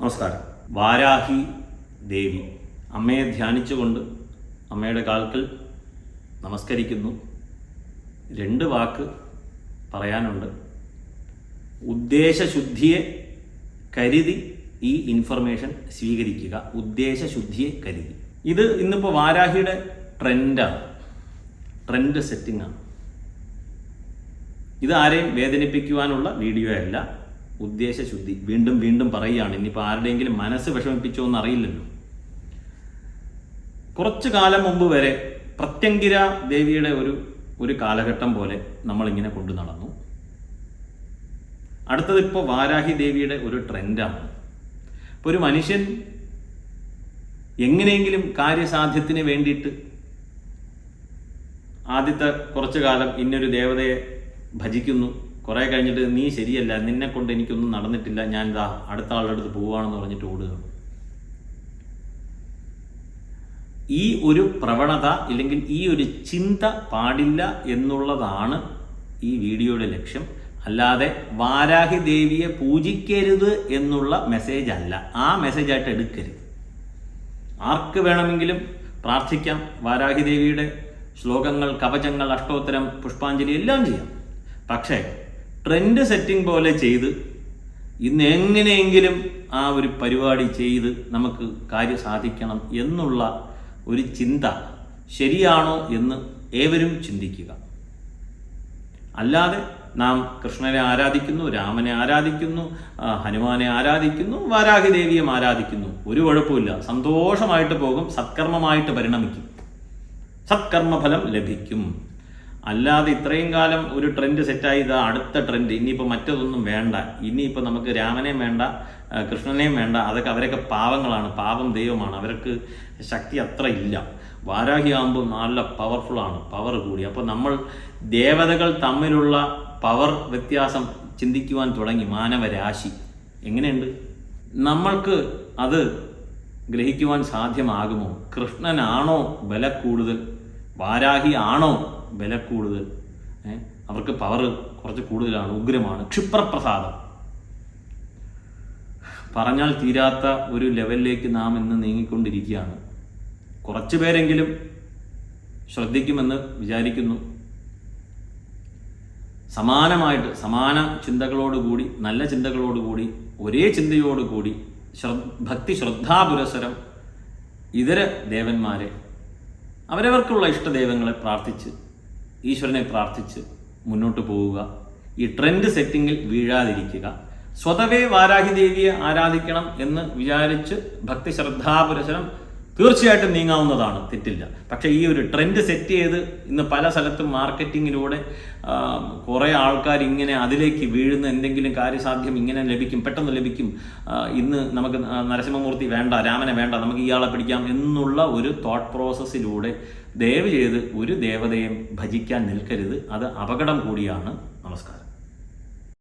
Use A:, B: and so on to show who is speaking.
A: നമസ്കാരം. വാരാഹി ദേവി. അമ്മയെ ധ്യാനിച്ചുകൊണ്ട് അമ്മയുടെ കാൽക്കൽ നമസ്കരിക്കുന്നു. രണ്ട് വാക്ക് പറയാനുണ്ട്. ഉദ്ദേശശുദ്ധിയെ കരുതി ഈ ഇൻഫർമേഷൻ സ്വീകരിക്കുക. ഉദ്ദേശശുദ്ധിയെ കരുതി. ഇത് ഇന്നിപ്പോൾ വാരാഹിയുടെ ട്രെൻഡാണ് ട്രെൻഡ് സെറ്റിംഗ് ആണ്. ഇത് ആരെയും വേദനിപ്പിക്കുവാനുള്ള വീഡിയോ അല്ല. ഉദ്ദേശശുദ്ധി. വീണ്ടും വീണ്ടും പറയുകയാണ് ഇനിയിപ്പോൾ ആരുടെയെങ്കിലും മനസ്സ് വിഷമിപ്പിച്ചോ എന്ന് അറിയില്ലല്ലോ കുറച്ചു കാലം മുമ്പ് വരെ പ്രത്യങ്കിര ദേവിയുടെ ഒരു ഒരു കാലഘട്ടം പോലെ നമ്മളിങ്ങനെ കൊണ്ടു നടന്നു. അടുത്തത് ഇപ്പോൾ വാരാഹി ദേവിയുടെ ഒരു ട്രെൻഡാണ്. ഇപ്പോൾ ഒരു മനുഷ്യൻ എങ്ങനെയെങ്കിലും കാര്യസാധ്യത്തിന് വേണ്ടിയിട്ട് ആദ്യത്തെ കുറച്ചു കാലം ഇന്നൊരു ദേവതയെ ഭജിക്കുന്നു. കുറേ കഴിഞ്ഞിട്ട് നീ ശരിയല്ല നിന്നെ കൊണ്ട് എനിക്കൊന്നും നടന്നിട്ടില്ല ഞാൻ ഇതാ അടുത്ത ആളുടെ അടുത്ത് പോവുകയാണെന്ന് പറഞ്ഞിട്ട് ഓടുക. ഈ ഒരു പ്രവണത ഇല്ലെങ്കിൽ ഈ ഒരു ചിന്ത പാടില്ല എന്നുള്ളതാണ് ഈ വീഡിയോയുടെ ലക്ഷ്യം. അല്ലാതെ വാരാഹി ദേവിയെ പൂജിക്കരുത് എന്നുള്ള മെസ്സേജ് അല്ല. ആ മെസ്സേജായിട്ട് എടുക്കരുത്. ആർക്ക് വേണമെങ്കിലും പ്രാർത്ഥിക്കാം. വാരാഹി ദേവിയുടെ ശ്ലോകങ്ങൾ കവചങ്ങൾ അഷ്ടോത്തരം പുഷ്പാഞ്ജലി എല്ലാം ചെയ്യാം. പക്ഷേ ട്രെൻഡ് സെറ്റിംഗ് പോലെ ചെയ്ത് ഇന്ന് എങ്ങനെയെങ്കിലും ആ ഒരു പരിപാടി ചെയ്ത് നമുക്ക് കാര്യം സാധിക്കണം എന്നുള്ള ഒരു ചിന്ത ശരിയാണോ എന്ന് ഏവരും ചിന്തിക്കുക. അല്ലാതെ നാം കൃഷ്ണനെ ആരാധിക്കുന്നു രാമനെ ആരാധിക്കുന്നു ഹനുമാനെ ആരാധിക്കുന്നു വാരാഹിദേവിയും ആരാധിക്കുന്നു. ഒരു കുഴപ്പമില്ല സന്തോഷമായിട്ട് പോകും സത്കർമ്മമായിട്ട് പരിണമിക്കും. സത്കർമ്മഫലം ലഭിക്കും. അല്ലാതെ ഇത്രയും കാലം ഒരു ട്രെൻഡ് സെറ്റായി ഇതാ അടുത്ത ട്രെൻഡ് ഇനിയിപ്പോൾ മറ്റതൊന്നും വേണ്ട. ഇനിയിപ്പോൾ നമുക്ക് രാമനെയും വേണ്ട കൃഷ്ണനെയും വേണ്ട. അതൊക്കെ അവരൊക്കെ പാവങ്ങളാണ് പാവം ദൈവമാണ്. അവർക്ക് ശക്തി അത്ര ഇല്ല. വാരാഹി ആകുമ്പോൾ നല്ല പവർഫുള്ളാണ് പവർ കൂടി. അപ്പോൾ നമ്മൾ ദേവതകൾ തമ്മിലുള്ള പവർ വ്യത്യാസം ചിന്തിക്കുവാൻ തുടങ്ങി. മാനവരാശി. എങ്ങനെയുണ്ട്? നമ്മൾക്ക് അത് ഗ്രഹിക്കുവാൻ സാധ്യമാകുമോ? കൃഷ്ണനാണോ ബല കൂടുതൽ വാരാഹി ആണോ ബല കൂടുതൽ അവർക്ക് പവർ കുറച്ച് കൂടുതലാണ് ഉഗ്രമാണ്. ക്ഷിപ്രപ്രസാദം. പറഞ്ഞാൽ തീരാത്ത ഒരു ലെവലിലേക്ക് നാം ഇന്ന് നീങ്ങിക്കൊണ്ടിരിക്കുകയാണ്. കുറച്ച് പേരെങ്കിലും ശ്രദ്ധിക്കുമെന്ന് വിചാരിക്കുന്നു. സമാനമായിട്ട് സമാന ചിന്തകളോടുകൂടി നല്ല ചിന്തകളോടുകൂടി ഒരേ ചിന്തയോടുകൂടി ശ്ര ഭക്തി ശ്രദ്ധാപുരസരം ഇതര ദേവന്മാരെ അവരവർക്കുള്ള ഇഷ്ടദൈവങ്ങളെ പ്രാർത്ഥിച്ച് ഈശ്വരനെ പ്രാർത്ഥിച്ച് മുന്നോട്ട് പോവുക. ഈ ട്രെൻഡ് സെറ്റിങ്ങിൽ വീഴാതിരിക്കുക. സ്വതവേ വാരാഹി ദേവിയെ ആരാധിക്കണം എന്ന് വിചാരിച്ച് ഭക്തി ശ്രദ്ധാപുരശനം തീർച്ചയായിട്ടും നീങ്ങാവുന്നതാണ്. തെറ്റില്ല. പക്ഷേ ഈ ഒരു ട്രെൻഡ് സെറ്റ് ചെയ്ത് ഇന്ന് പല സ്ഥലത്തും മാർക്കറ്റിങ്ങിലൂടെ കുറേ ആൾക്കാർ ഇങ്ങനെ അതിലേക്ക് വീഴുന്ന എന്തെങ്കിലും കാര്യസാധ്യം ഇങ്ങനെ ലഭിക്കും പെട്ടെന്ന് ലഭിക്കും. ഇന്ന് നമുക്ക് നരസിംഹമൂർത്തി വേണ്ട രാമനെ വേണ്ട നമുക്ക് ഇയാളെ പിടിക്കാം എന്നുള്ള ഒരു തോട്ട് പ്രോസസ്സിലൂടെ ദയവ് ചെയ്ത് ഒരു ദേവതയെ ഭജിക്കാൻ നിൽക്കരുത്. അത് അപകടം കൂടിയാണ്.